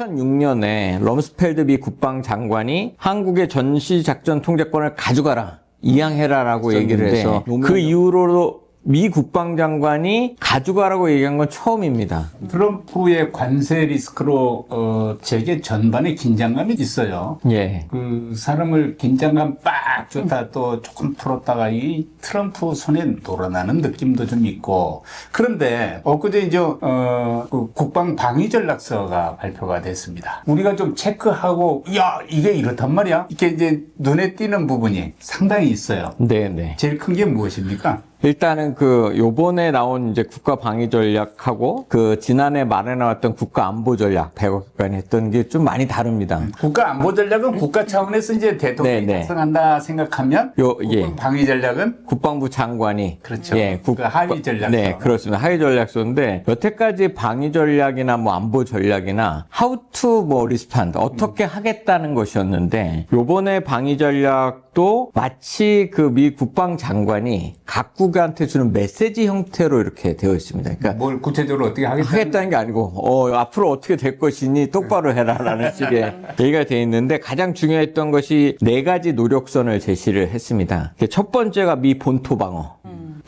2006년에 럼스펠드 미 국방 장관이 한국의 전시작전 통제권을 가져가라. 이양해라라고 얘기를 해서 그 이후로 미 국방장관이 가져가라고 얘기한 건 처음입니다. 트럼프의 관세 리스크로 어, 세계 전반에 긴장감이 있어요. 예. 그 사람을 긴장감 빡 줬다 또 조금 풀었다가 이 트럼프 손에 놀아나는 느낌도 좀 있고 그런데 엊그제 이제 어, 그 국방 방위 전략서가 발표가 됐습니다. 우리가 좀 체크하고 야 이게 이렇단 말이야. 이게 이제 눈에 띄는 부분이 상당히 있어요. 네 네. 제일 큰 게 무엇입니까? 일단은 그 요번에 나온 이제 국가 방위 전략하고 그 지난해 말에 나왔던 국가 안보 전략 백악관이 했던 게 좀 많이 다릅니다. 국가 안보 전략은 국가 차원에서 이제 대통령이 네, 네. 작성한다 생각하면 요, 예. 방위 전략은 국방부 장관이 그렇죠. 예, 그 하위 전략서. 네, 그렇습니다. 하위 전략서인데 여태까지 방위 전략이나 뭐 안보 전략이나 how to 뭐 리스판드 어떻게 하겠다는 것이었는데 요번에 방위 전략 도 마치 그 미 국방 장관이 각국한테 주는 메시지 형태로 이렇게 되어 있습니다. 그러니까 뭘 구체적으로 어떻게 하겠다는 하겠다는 게 아니고 어 앞으로 어떻게 될 것이니 똑바로 해라라는 식의 얘기가 돼 있는데 가장 중요했던 것이 네 가지 노력선을 제시를 했습니다. 첫 번째가 미 본토 방어.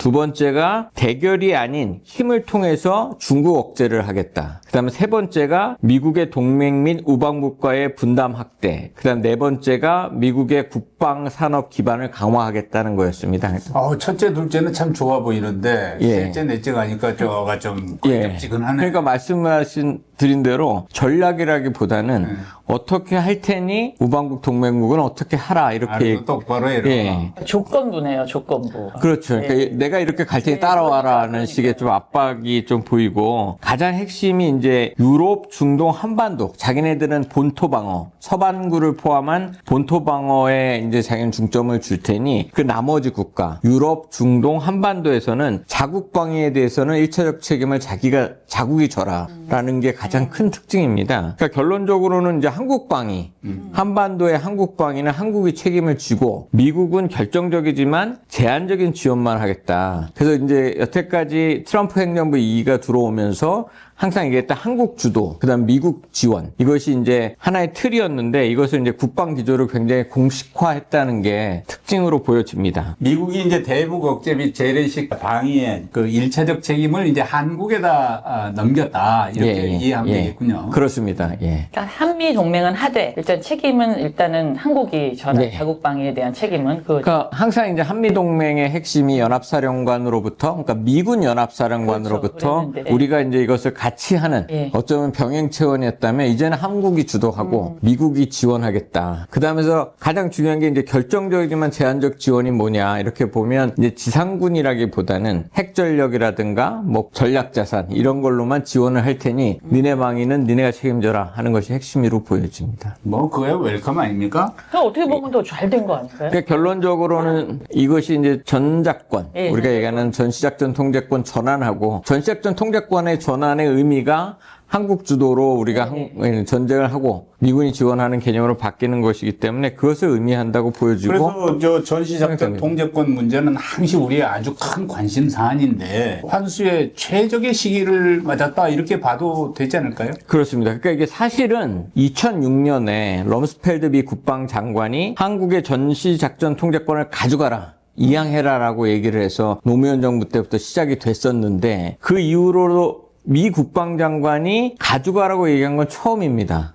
두 번째가 대결이 아닌 힘을 통해서 중국 억제를 하겠다. 그 다음에 세 번째가 미국의 동맹 및 우방국과의 분담 확대. 그 다음 네 번째가 미국의 국방 산업 기반을 강화하겠다는 거였습니다. 어, 첫째, 둘째는 참 좋아 보이는데 예. 셋째, 넷째 가니까 저가 좀 예. 끈적지근하네. 그러니까 말씀하신 드린 대로 전략이라기보다는 네. 어떻게 할 테니 우방국 동맹국은 어떻게 하라 이렇게 똑바로 해라. 예. 조건부네요, 조건부. 그렇죠. 그러니까 내가 이렇게 갈 테니 따라와라는 식의 좀 압박이 좀 보이고 가장 핵심이 이제 유럽, 중동, 한반도 자기네들은 본토 방어, 서반구를 포함한 본토 방어에 이제 자기는 중점을 줄 테니 그 나머지 국가 유럽, 중동, 한반도에서는 자국 방위에 대해서는 일차적 책임을 자기가 자국이 져라라는 게 가장 큰 특징입니다. 그러니까 결론적으로는 이제 한국 방위, 한반도의 한국 방위는 한국이 책임을 지고 미국은 결정적이지만 제한적인 지원만 하겠다. 그래서 이제 여태까지 트럼프 행정부 2기가 들어오면서 항상 얘기했던 한국 주도, 그다음 미국 지원 이것이 이제 하나의 틀이었는데 이것을 이제 국방 기조를 굉장히 공식화했다는 게 특징으로 보여집니다. 미국이 이제 대북 억제 및 재래식 방위의 그 일차적 책임을 이제 한국에다 아, 넘겼다. 이렇게 이해하면 되겠군요. 그렇습니다. 예. 그러니까 한미 동맹은 하되 일단 책임은 일단은 한국이 전한 네. 자국 방위에 대한 책임은 그 그러니까 항상 이제 한미 동맹의 핵심이 연합사령관으로부터, 그러니까 미군 연합사령관으로부터 그렇죠. 우리가 이제 이것을 같이 하는 예. 어쩌면 병행 체원이었다면 이제는 한국이 주도하고 미국이 지원하겠다. 그 다음에서 가장 중요한 게 이제 결정적이지만 제한적 지원이 뭐냐 이렇게 보면 이제 지상군이라기보다는 핵 전력이라든가 뭐 전략 자산 이런 걸로만 지원을 할 테니 니네 방위는 니네가 책임져라 하는 것이 핵심으로 보여집니다. 뭐 그거야 웰컴 아닙니까? 그럼 어떻게 보면 더 잘 된 거 아닐까요? 그러니까 결론적으로는 이것이 이제 전작권, 예, 우리가 전작권. 얘기하는 전시작전 통제권 전환하고 전시작전 통제권의 전환의 의미가 한국 주도로 우리가 네, 한- 전쟁을 하고 미군이 지원하는 개념으로 바뀌는 것이기 때문에 그것을 의미한다고 보여지고 그래서 저 전시작전. 통제권 문제는 항시 우리의 아주 큰 관심 사안인데 환수의 최적의 시기를 맞았다 이렇게 봐도 되지 않을까요? 그렇습니다. 그러니까 이게 사실은 2006년에 럼스펠드 미 국방장관이 한국의 전시작전 통제권을 가져가라. 이양해라라고 얘기를 해서 노무현 정부 때부터 시작이 됐었는데 그 이후로 미 국방장관이 가져가라고 얘기한 건 처음입니다.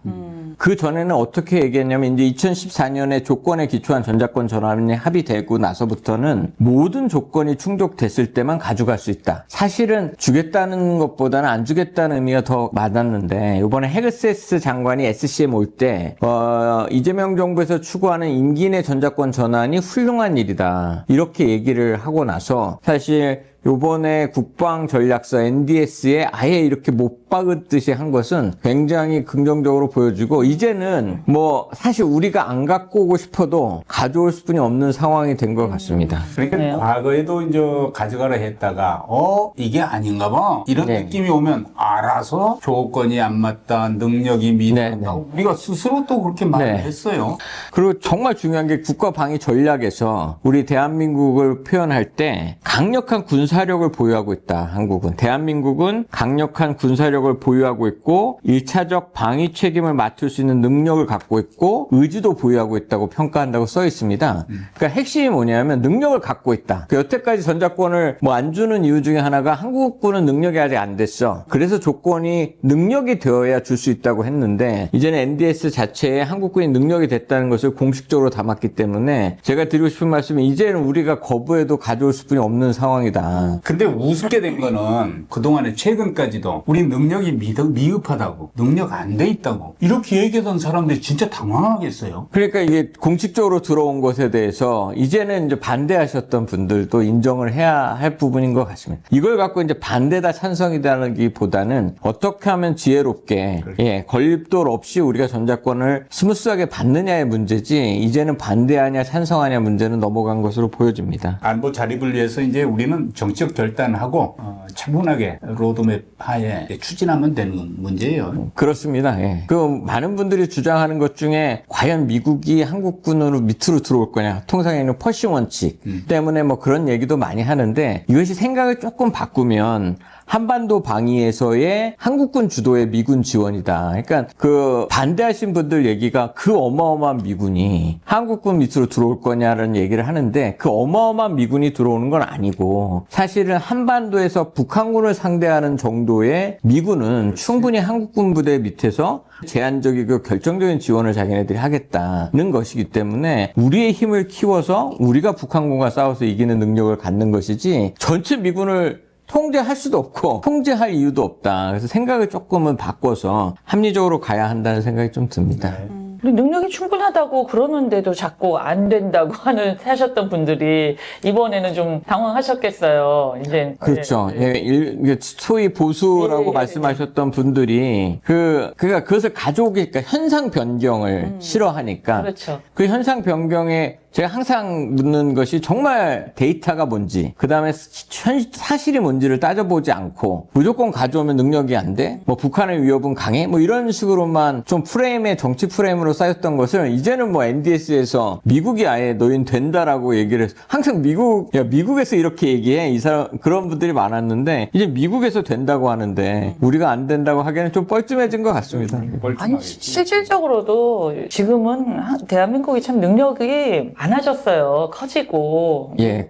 그 전에는 어떻게 얘기했냐면 이제 2014년에 조건에 기초한 전자권 전환이 합의되고 나서부터는 모든 조건이 충족됐을 때만 가져갈 수 있다. 사실은 주겠다는 것보다는 안 주겠다는 의미가 더 많았는데 이번에 헤그세스 장관이 SCM 올때 어, 이재명 정부에서 추구하는 임기 내 전자권 전환이 훌륭한 일이다. 이렇게 얘기를 하고 나서 사실 요번에 국방전략서 NDS에 아예 이렇게 못 박았듯이 한 것은 굉장히 긍정적으로 보여지고 이제는 뭐 사실 우리가 안 갖고 오고 싶어도 가져올 수뿐이 없는 상황이 된 것 같습니다. 그러니까 네. 과거에도 이제 가져가라 했다가 어 이게 아닌가 봐 이런 네. 느낌이 오면 알아서 조건이 안 맞다 능력이 미흡하다 네, 네. 우리가 스스로 또 그렇게 말을 네. 했어요. 그리고 정말 중요한 게 국가 방위 전략에서 우리 대한민국을 표현할 때 강력한 군사 군사력을 보유하고 있다. 한국은 대한민국은 강력한 군사력을 보유하고 있고 1차적 방위 책임을 맡을 수 있는 능력을 갖고 있고 의지도 보유하고 있다고 평가한다고 써 있습니다. 그러니까 핵심이 뭐냐면 능력을 갖고 있다. 그 여태까지 전작권을 뭐 안 주는 이유 중에 하나가 한국군은 능력이 아직 안 됐어. 그래서 조건이 능력이 되어야 줄 수 있다고 했는데 이제는 NDS 자체에 한국군이 능력이 됐다는 것을 공식적으로 담았기 때문에 제가 드리고 싶은 말씀은 이제는 우리가 거부해도 가져올 수뿐이 없는 상황이다. 근데 우습게 된 거는 그동안에 최근까지도 우리 능력이 미흡, 미흡하다고 능력 안 돼 있다고 이렇게 얘기하던 사람들이 진짜 당황하겠어요. 그러니까 이게 공식적으로 들어온 것에 대해서 이제는 이제 반대하셨던 분들도 인정을 해야 할 부분인 것 같습니다. 이걸 갖고 이제 반대다 찬성이다기보다는 어떻게 하면 지혜롭게 예, 건립돌 없이 우리가 전자권을 스무스하게 받느냐의 문제지 이제는 반대하냐 찬성하냐 문제는 넘어간 것으로 보여집니다. 안보 자립을 위해서 이제 우리는 정 치적 결단하고 어, 차분하게 로드맵 하에 추진하면 되는 문제예요. 그렇습니다. 예. 그 많은 분들이 주장하는 것 중에 과연 미국이 한국군으로 밑으로 들어올 거냐 통상에 있는 퍼시 원칙 때문에 뭐 그런 얘기도 많이 하는데 이것이 생각을 조금 바꾸면 한반도 방위에서의 한국군 주도의 미군 지원이다. 그러니까 그 반대하신 분들 얘기가 그 어마어마한 미군이 한국군 밑으로 들어올 거냐라는 얘기를 하는데 그 어마어마한 미군이 들어오는 건 아니고 사실은 한반도에서 북한군을 상대하는 정도의 미군은 충분히 한국군 부대 밑에서 제한적이고 결정적인 지원을 자기네들이 하겠다는 것이기 때문에 우리의 힘을 키워서 우리가 북한군과 싸워서 이기는 능력을 갖는 것이지 전체 미군을 통제할 수도 없고 통제할 이유도 없다. 그래서 생각을 조금은 바꿔서 합리적으로 가야 한다는 생각이 좀 듭니다. 우리 능력이 충분하다고 그러는데도 자꾸 안 된다고 하는 하셨던 분들이 이번에는 좀 당황하셨겠어요. 이제 그렇죠. 예, 예. 예, 소위 보수라고 예, 예, 말씀하셨던 분들이 그 그가 그것을 가져오기 그러니까 현상 변경을 싫어하니까 그렇죠. 그 현상 변경에 제가 항상 묻는 것이 정말 데이터가 뭔지, 그 다음에 사실이 뭔지를 따져보지 않고 무조건 가져오면 능력이 안 돼? 뭐 북한의 위협은 강해? 뭐 이런 식으로만 좀 프레임의 정치 프레임으로 쌓였던 것을 이제는 뭐 NDS에서 미국이 아예 너희는 된다라고 얘기를 해서 항상 미국, 야, 미국에서 이렇게 얘기해. 이 사람, 그런 분들이 많았는데 이제 미국에서 된다고 하는데 우리가 안 된다고 하기에는 좀 뻘쭘해진 것 같습니다. 아니 시- 실질적으로도 지금은 한- 대한민국이 참 능력이 많아졌어요. 커지고. 예.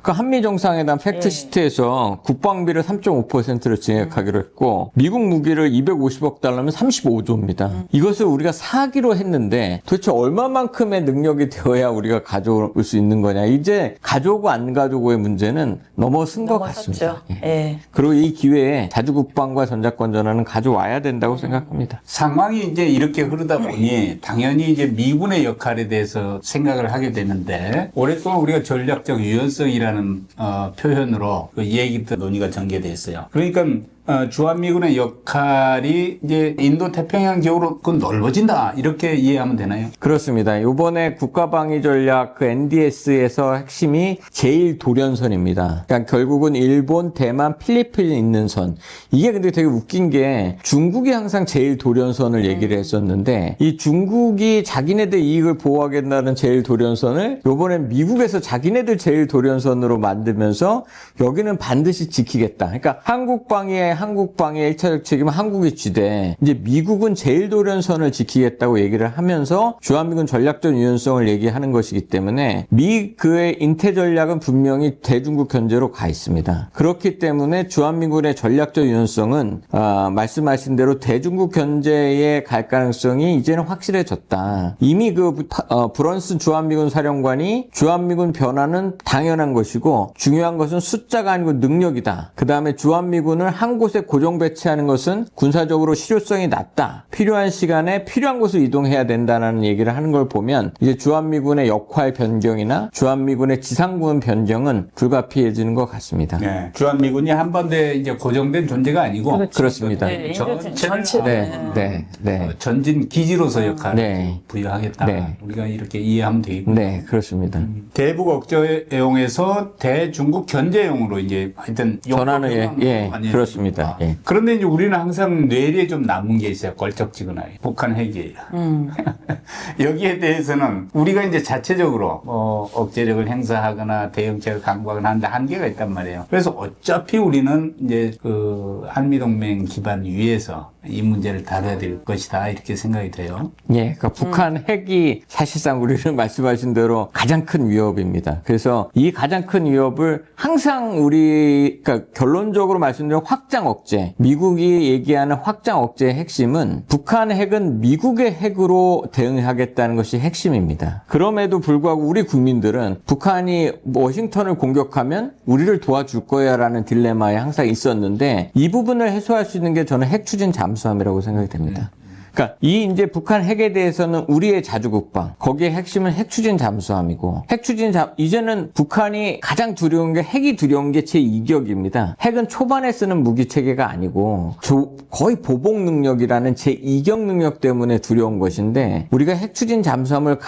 그, 그 한미 정상회담 팩트 예. 시트에서 국방비를 3.5%를 증액하기로 했고 미국 무기를 250억 달러면 35조입니다. 음. 이것을 우리가 사기로 했는데 도대체 얼마만큼의 능력이 되어야 우리가 가져올 수 있는 거냐? 이제 가져오고 안 가져오고의 문제는 넘어선 것 같습니다. 예. 예. 그리고 이 기회에 자주 국방과 전자권 전환은 가져와야 된다고 생각합니다. 상황이 이제 이렇게 흐르다 보니 당연히 이제 미군의 역할에 대해서 생각을 하게 되는데 오랫동안 우리가 전략적 유연성이라 는 어, 표현으로 그 얘기도 논의가 전개됐어요. 그러니까 어, 주한미군의 역할이 이제 인도 태평양 지역으로 그 넓어진다 이렇게 이해하면 되나요? 그렇습니다. 이번에 국가방위 전략 그 NDS에서 핵심이 제일 도련선입니다. 그러니까 결국은 일본, 대만, 필리핀이 있는 선. 이게 근데 되게 웃긴 게 중국이 항상 제일 도련선을 얘기를 했었는데 이 중국이 자기네들 이익을 보호하겠다는 제일 도련선을 이번엔 미국에서 자기네들 제일 도련선으로 만들면서 여기는 반드시 지키겠다. 그러니까 한국 방위의 한국 방위의 1차적 책임은 한국이 쥐되 이제 미국은 제일 도련선을 지키겠다고 얘기를 하면서 주한미군 전략적 유연성을 얘기하는 것이기 때문에 미 그의 인태 전략은 분명히 대중국 견제로 가 있습니다. 그렇기 때문에 주한미군의 전략적 유연성은 아, 말씀하신 대로 대중국 견제에 갈 가능성이 이제는 확실해졌다. 이미 그 부- 어, 브런슨 주한미군 사령관이 주한미군 변화는 당연한 것이고 중요한 것은 숫자가 아니고 능력이다. 그 다음에 주한미군을 한 곳에 고정 배치하는 것은 군사적으로 실효성이 낮다. 필요한 시간에 필요한 곳으로 이동해야 된다는 얘기를 하는 걸 보면 이제 주한미군의 역할 변경이나 주한미군의 지상군 변경은 불가피해지는 것 같습니다. 네. 주한미군이 한반도에 이제 고정된 존재가 아니고 그렇죠. 그렇습니다. 네, 전체. 네, 네, 네. 어, 전진 기지로서 역할을 네. 부여하겠다. 네. 우리가 이렇게 이해하면 되겠고. 네, 그렇습니다. 대북 억제용에서 대중국 견제용으로 이제 하여튼 전환을 예, 예, 그렇습니다. 그렇습니다. 예. 그런데 이제 우리는 항상 뇌리에 좀 남은 게 있어요. 걸쩍지근하게. 북한 핵이에요. 음. 여기에 대해서는 우리가 이제 자체적으로 뭐 억제력을 행사하거나 대응책을 강구하거나 하는데 한계가 있단 말이에요. 그래서 어차피 우리는 이제 그 한미동맹 기반 위에서 이 문제를 다뤄야 될 것이다 이렇게 생각이 돼요. 예, 그러니까 북한 핵이 사실상 우리는 말씀하신 대로 가장 큰 위협입니다. 그래서 이 가장 큰 위협을 항상 우리, 그러니까 결론적으로 말씀드리면 확장 억제, 미국이 얘기하는 확장 억제의 핵심은 북한 핵은 미국의 핵으로 대응하겠다는 것이 핵심입니다. 그럼에도 불구하고 우리 국민들은 북한이 워싱턴을 공격하면 우리를 도와줄 거야라는 딜레마에 항상 있었는데 이 부분을 해소할 수 있는 게 저는 핵 추진 잠수함이라고 생각이 됩니다. 그러니까 이 이제 북한 핵에 대해서는 우리의 자주국방 거기에 핵심은 핵추진 잠수함이고 핵추진 잠 이제는 북한이 가장 두려운 게 핵이 두려운 게제 이격입니다. 핵은 초반에 쓰는 무기 체계가 아니고 조- 거의 보복 능력이라는 제 이격 능력 때문에 두려운 것인데 우리가 핵추진 잠수함을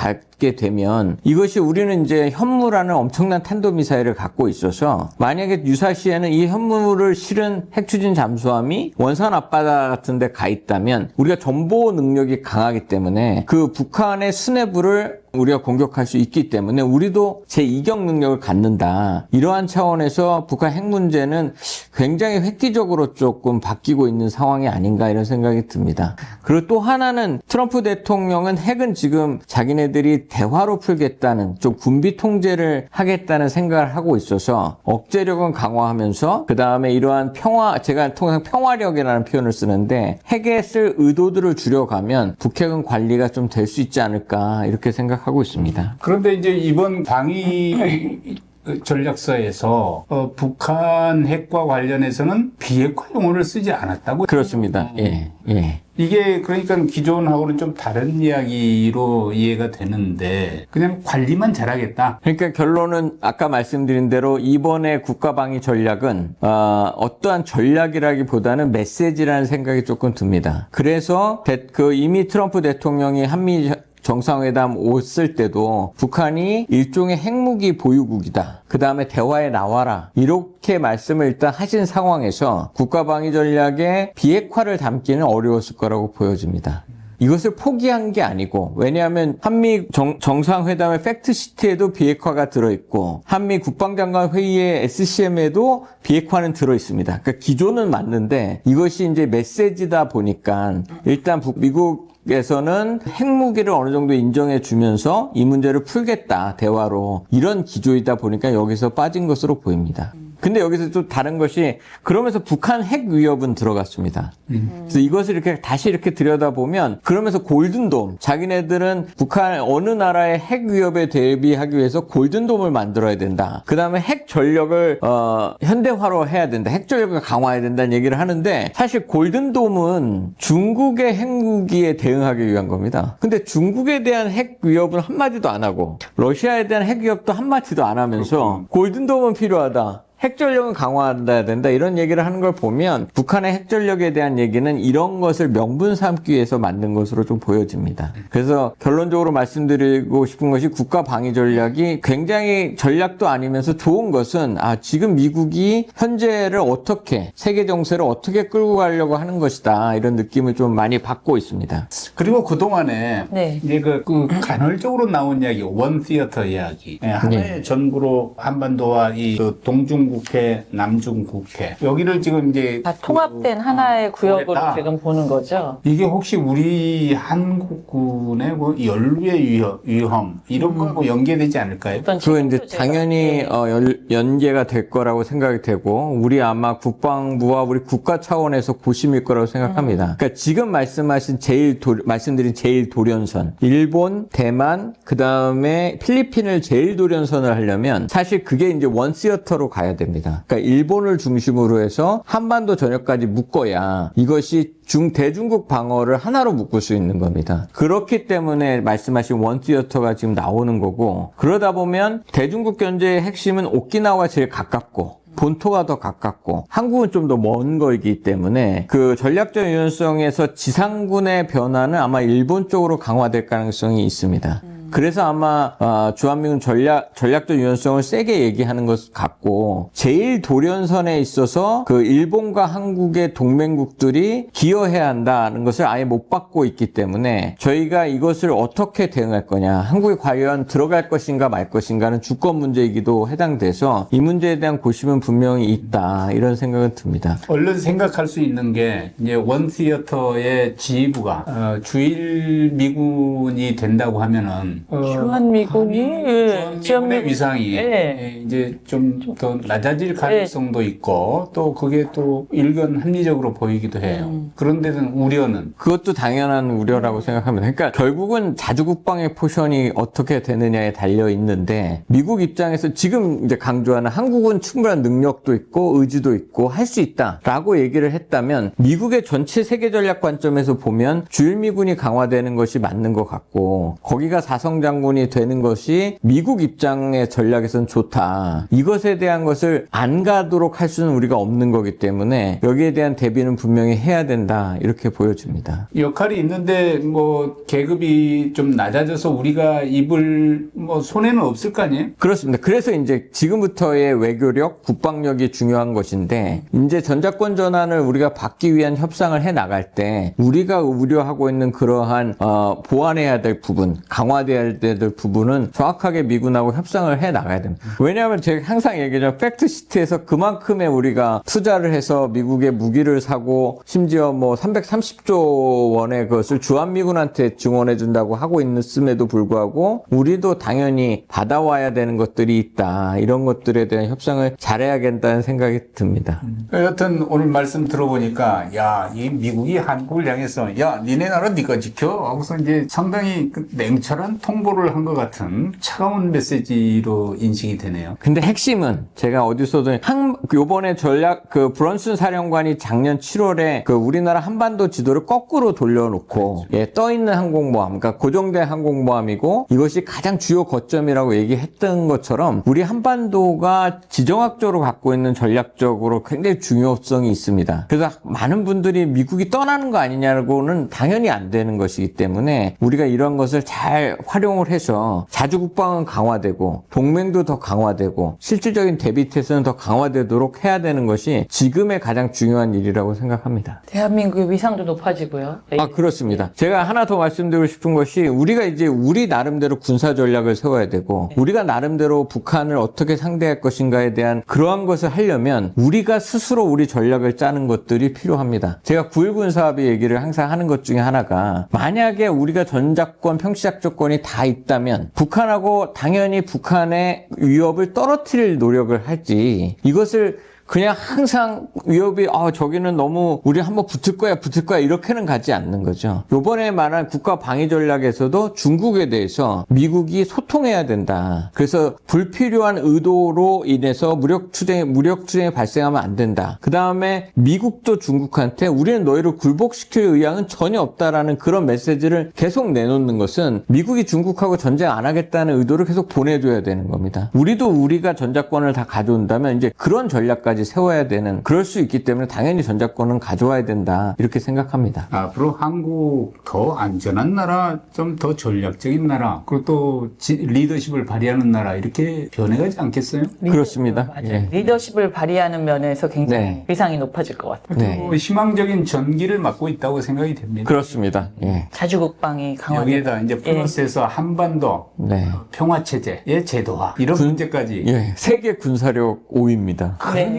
갖게 되면 이것이 우리는 이제 현무라는 엄청난 탄도미사일을 갖고 있어서 만약에 유사시에는 이 현무를 실은 핵추진 잠수함이 원산 앞바다 같은 데 가 있다면 우리가 정보 능력이 강하기 때문에 그 북한의 수뇌부를 우리가 공격할 수 있기 때문에 우리도 제 이격 능력을 갖는다. 이러한 차원에서 북한 핵 문제는 굉장히 획기적으로 조금 바뀌고 있는 상황이 아닌가 이런 생각이 듭니다. 그리고 또 하나는 트럼프 대통령은 핵은 지금 자기네들이 대화로 풀겠다는 좀 군비 통제를 하겠다는 생각을 하고 있어서 억제력은 강화하면서 그 다음에 이러한 평화 제가 통상 평화력이라는 표현을 쓰는데 핵에 쓸 의도들을 줄여가면 북핵은 관리가 좀 될 수 있지 않을까 이렇게 생각 하고 있습니다. 그런데 이제 이번 방위 전략서에서 어, 북한 핵과 관련해서는 비핵화 용어를 쓰지 않았다고 그렇습니다. 예, 예. 이게 그러니까 기존하고는 좀 다른 이야기로 이해가 되는데 그냥 관리만 잘하겠다. 그러니까 결론은 아까 말씀드린 대로 이번에 국가방위 전략은 어, 어떠한 전략이라기보다는 메시지라는 생각이 조금 듭니다. 그래서 대- 그 이미 트럼프 대통령이 한미 정상회담 왔을 때도 북한이 일종의 핵무기 보유국이다. 그 다음에 대화에 나와라. 이렇게 말씀을 일단 하신 상황에서 국가방위 전략에 비핵화를 담기는 어려웠을 거라고 보여집니다. 이것을 포기한 게 아니고 왜냐하면 한미 정, 정상회담의 팩트시트에도 비핵화가 들어있고 한미 국방장관 회의의 SCM에도 비핵화는 들어있습니다. 그러니까 기조는 맞는데 이것이 이제 메시지다 보니까 일단 북, 미국 에서는 핵무기를 어느 정도 인정해 주면서 이 문제를 풀겠다 대화로 이런 기조이다 보니까 여기서 빠진 것으로 보입니다. 근데 여기서 또 다른 것이 그러면서 북한 핵 위협은 들어갔습니다. 그래서 이것을 이렇게 다시 이렇게 들여다보면 그러면서 골든돔 자기네들은 북한 어느 나라의 핵 위협에 대비하기 위해서 골든돔을 만들어야 된다. 그 다음에 핵 전력을 어, 현대화로 해야 된다. 핵 전력을 강화해야 된다는 얘기를 하는데 사실 골든돔은 중국의 핵무기에 대응하기 위한 겁니다. 근데 중국에 대한 핵 위협은 한마디도 안 하고 러시아에 대한 핵 위협도 한마디도 안 하면서 골든돔은 필요하다. 핵전력은 강화한다 된다 이런 얘기를 하는 걸 보면 북한의 핵전력에 대한 얘기는 이런 것을 명분 삼기 위해서 만든 것으로 좀 보여집니다. 그래서 결론적으로 말씀드리고 싶은 것이 국가 방위 전략이 굉장히 전략도 아니면서 좋은 것은 아 지금 미국이 현재를 어떻게 세계 정세를 어떻게 끌고 가려고 하는 것이다 이런 느낌을 좀 많이 받고 있습니다. 그리고 그 동안에 네. 이제 그, 그 간헐적으로 나온 이야기 원 티어터 이야기 예, 하나의 전구로 한반도와 이 그 동중 국해, 남중국해 여기를 지금 이제 다 통합된 그, 하나의 어, 구역으로 보냈다. 지금 보는 거죠. 이게 혹시 우리 한국군의 그 연루의 위험, 위험 이런 거하고 연계되지 않을까요? 어떤 그거 이제 당연히 네. 어, 연, 연계가 될 거라고 생각이 되고 우리 아마 국방부와 우리 국가 차원에서 고심일 거라고 생각합니다. 그러니까 지금 말씀하신 제일 도, 말씀드린 제일 돌연선 일본, 대만 그 다음에 필리핀을 제일 돌연선을 하려면 사실 그게 이제 원시어터로 가야 됩니다. 그러니까 일본을 중심으로 해서 한반도 전역까지 묶어야 이것이 중 대중국 방어를 하나로 묶을 수 있는 겁니다. 그렇기 때문에 말씀하신 원티어터가 지금 나오는 거고 그러다 보면 대중국 견제의 핵심은 오키나와 제일 가깝고 본토가 더 가깝고 한국은 좀 더 먼 거이기 때문에 그 전략적 유연성에서 지상군의 변화는 아마 일본 쪽으로 강화될 가능성이 있습니다. 그래서 아마 어, 주한미군 전략 전략적 유연성을 세게 얘기하는 것 같고 제일 돌연선에 있어서 그 일본과 한국의 동맹국들이 기여해야 한다는 것을 아예 못 받고 있기 때문에 저희가 이것을 어떻게 대응할 거냐, 한국이 과연 들어갈 것인가 말 것인가는 주권 문제이기도 해당돼서 이 문제에 대한 고심은 분명히 있다 이런 생각은 듭니다. 얼른 생각할 수 있는 게 이제 원 티어터의 지휘부가 어, 주일 미군이 된다고 하면은 어, 주한미군이 예, 주한미군의 위상이 예. 예, 이제 좀 더 낮아질 가능성도 있고 또 그게 또 일견 합리적으로 보이기도 해요. 음. 그런 데는 우려는 그것도 당연한 우려라고 생각합니다. 그러니까 결국은 자주 국방의 포션이 어떻게 되느냐에 달려 있는데 미국 입장에서 지금 이제 강조하는 한국은 충분한 능력도 있고 의지도 있고 할 수 있다라고 얘기를 했다면 미국의 전체 세계 전략 관점에서 보면 주일미군이 강화되는 것이 맞는 것 같고 거기가 사성 장군이 되는 것이 미국 입장의 전략에선 좋다. 이것에 대한 것을 안 가도록 할 수는 우리가 없는 거기 때문에 여기에 대한 대비는 분명히 해야 된다. 이렇게 보여집니다. 역할이 있는데 뭐 계급이 좀 낮아져서 우리가 입을 뭐 손해는 없을 거 아니에요? 그렇습니다. 그래서 이제 지금부터의 외교력, 국방력이 중요한 것인데, 이제 전자권 전환을 우리가 받기 위한 협상을 해 나갈 때, 우리가 우려하고 있는 그러한, 어, 보완해야 될 부분, 강화돼야 될 부분은 정확하게 미군하고 협상을 해 나가야 됩니다. 왜냐하면 제가 항상 얘기하죠. 팩트시트에서 그만큼의 우리가 투자를 해서 미국의 무기를 사고, 심지어 뭐 330조 원의 그것을 주한미군한테 증원해 준다고 하고 있음에도 불구하고, 우리도 당연히 받아와야 되는 것들이 있다. 이런 것들에 대한 협상을 잘해야겠다는 생각이 듭니다. 여하튼 오늘 말씀 들어보니까 야 이 미국이 한국을 향해서 야 니네 나라 니가 지켜 하고서 이제 상당히 그 냉철한 통보를 한 것 같은 차가운 메시지로 인식이 되네요. 근데 핵심은 제가 어디서든 한 요번에 전략 그 브런슨 사령관이 작년 7월에 그 우리나라 한반도 지도를 거꾸로 돌려놓고 예, 떠 있는 항공모함, 그러니까 고정된 항공모함이고 이것이 가장 주요 거점이라고 얘기했던 것처럼 우리 한반도가 지정학적으로 갖고 있는 전략적으로 굉장히 중요성이 있습니다. 그래서 많은 분들이 미국이 떠나는 거 아니냐고는 당연히 안 되는 것이기 때문에 우리가 이런 것을 잘 활용을 해서 자주 국방은 강화되고 동맹도 더 강화되고 실질적인 대비태세는 더 강화되도록 해야 되는 것이 지금의 가장 중요한 일이라고 생각합니다. 대한민국의 위상도 높아지고요. 아, 그렇습니다. 제가 하나 더 말씀드리고 싶은 것이 우리가 이제 우리 나름대로 군사 전략을 세워야 되고 우리가 나름대로 북한을 어떻게 상대할 것인가에 대한 그러한 것을 하려면 우리가 스스로 우리 전략을 짜는 것들이 필요합니다. 제가 9.19 사업의 얘기를 항상 하는 것 중에 하나가 만약에 우리가 전작권, 평시작 조건이 다 있다면 북한하고 당연히 북한의 위협을 떨어뜨릴 노력을 할지 이것을 그냥 항상 위협이 아 저기는 너무 우리 한번 붙을 거야 붙을 거야 이렇게는 가지 않는 거죠. 요번에 말한 국가 방위 전략에서도 중국에 대해서 미국이 소통해야 된다. 그래서 불필요한 의도로 인해서 무력 투쟁 무력 투쟁이 발생하면 안 된다. 그 다음에 미국도 중국한테 우리는 너희를 굴복시킬 의향은 전혀 없다라는 그런 메시지를 계속 내놓는 것은 미국이 중국하고 전쟁 안 하겠다는 의도를 계속 보내줘야 되는 겁니다. 우리도 우리가 전자권을 다 가져온다면 이제 그런 전략까지 세워야 되는 그럴 수 있기 때문에 당연히 전자권은 가져와야 된다 이렇게 생각합니다. 앞으로 한국 더 안전한 나라, 좀 더 전략적인 나라, 그리고 또 지- 리더십을 발휘하는 나라 이렇게 변해가지 않겠어요? 그렇습니다. 맞아요. 예. 리더십을 발휘하는 면에서 굉장히 네. 위상이 높아질 것 같아요. 네. 또 희망적인 전기를 맡고 있다고 생각이 됩니다. 그렇습니다. 예. 자주국방이 강화되고 여기에다 이제 플러스해서 한반도 네. 평화 체제의 제도화 이런 문제까지. 예. 세계 군사력 5위입니다.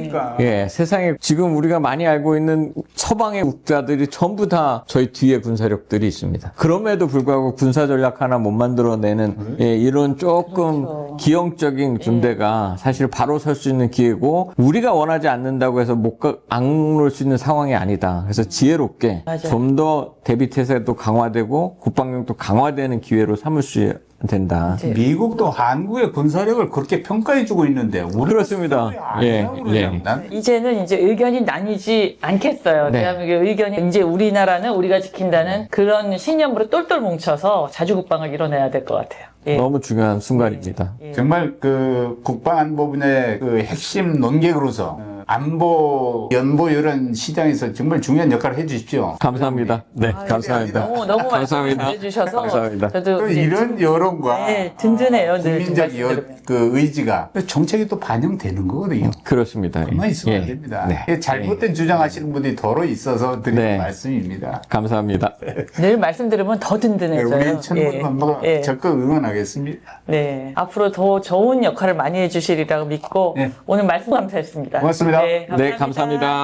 그러니까 예, 세상에 지금 우리가 많이 알고 있는 서방의 국가들이 전부 다 저희 뒤에 군사력들이 있습니다. 그럼에도 불구하고 군사 전략 하나 못 만들어내는 예, 이런 조금 그렇죠. 기형적인 군대가 사실 바로 설 수 있는 기회고 우리가 원하지 않는다고 해서 못안올 수 있는 상황이 아니다. 그래서 지혜롭게. 좀 더 대비 태세도 강화되고 국방력도 강화되는 기회로 삼을 수 된다. 미국도 한국의 군사력을 그렇게 평가해주고 있는데 우리 그렇습니다. 예, 예. 이제는 이제 의견이 나뉘지 않겠어요. 네. 대한민국의 의견이 이제 우리나라는 우리가 지킨다는 그런 신념으로 똘똘 뭉쳐서 자주국방을 이뤄내야 될 것 같아요. 예. 너무 중요한 순간입니다. 예. 정말 그 국방안보분의 그 핵심 논객으로서 어, 안보, 연보 이런 시장에서 정말 중요한 역할을 해주십시오. 감사합니다. 네, 아유, 감사합니다. 너무 너무 감사합니다. 말씀 해 주셔서 감사합니다. 저도 또 이제 이런 여론과 네, 든든해요. 늘 국민적 좀 여, 말씀 그 의지가 정책이 또 반영되는 거거든요. 그렇습니다. 가만히 있어야 예. 됩니다. 네. 이게 잘못된 주장하시는 분이 더러 있어서 드리는 네. 말씀입니다. 감사합니다. 늘 말씀 들으면 더 네, 든든해져요. 우리 천문 엄마가 예. 적극 응원하겠습니다. 네. 앞으로 더 좋은 역할을 많이 해주시리라고 믿고 네. 오늘 말씀 감사했습니다. 고맙습니다. 네, 네, 감사합니다.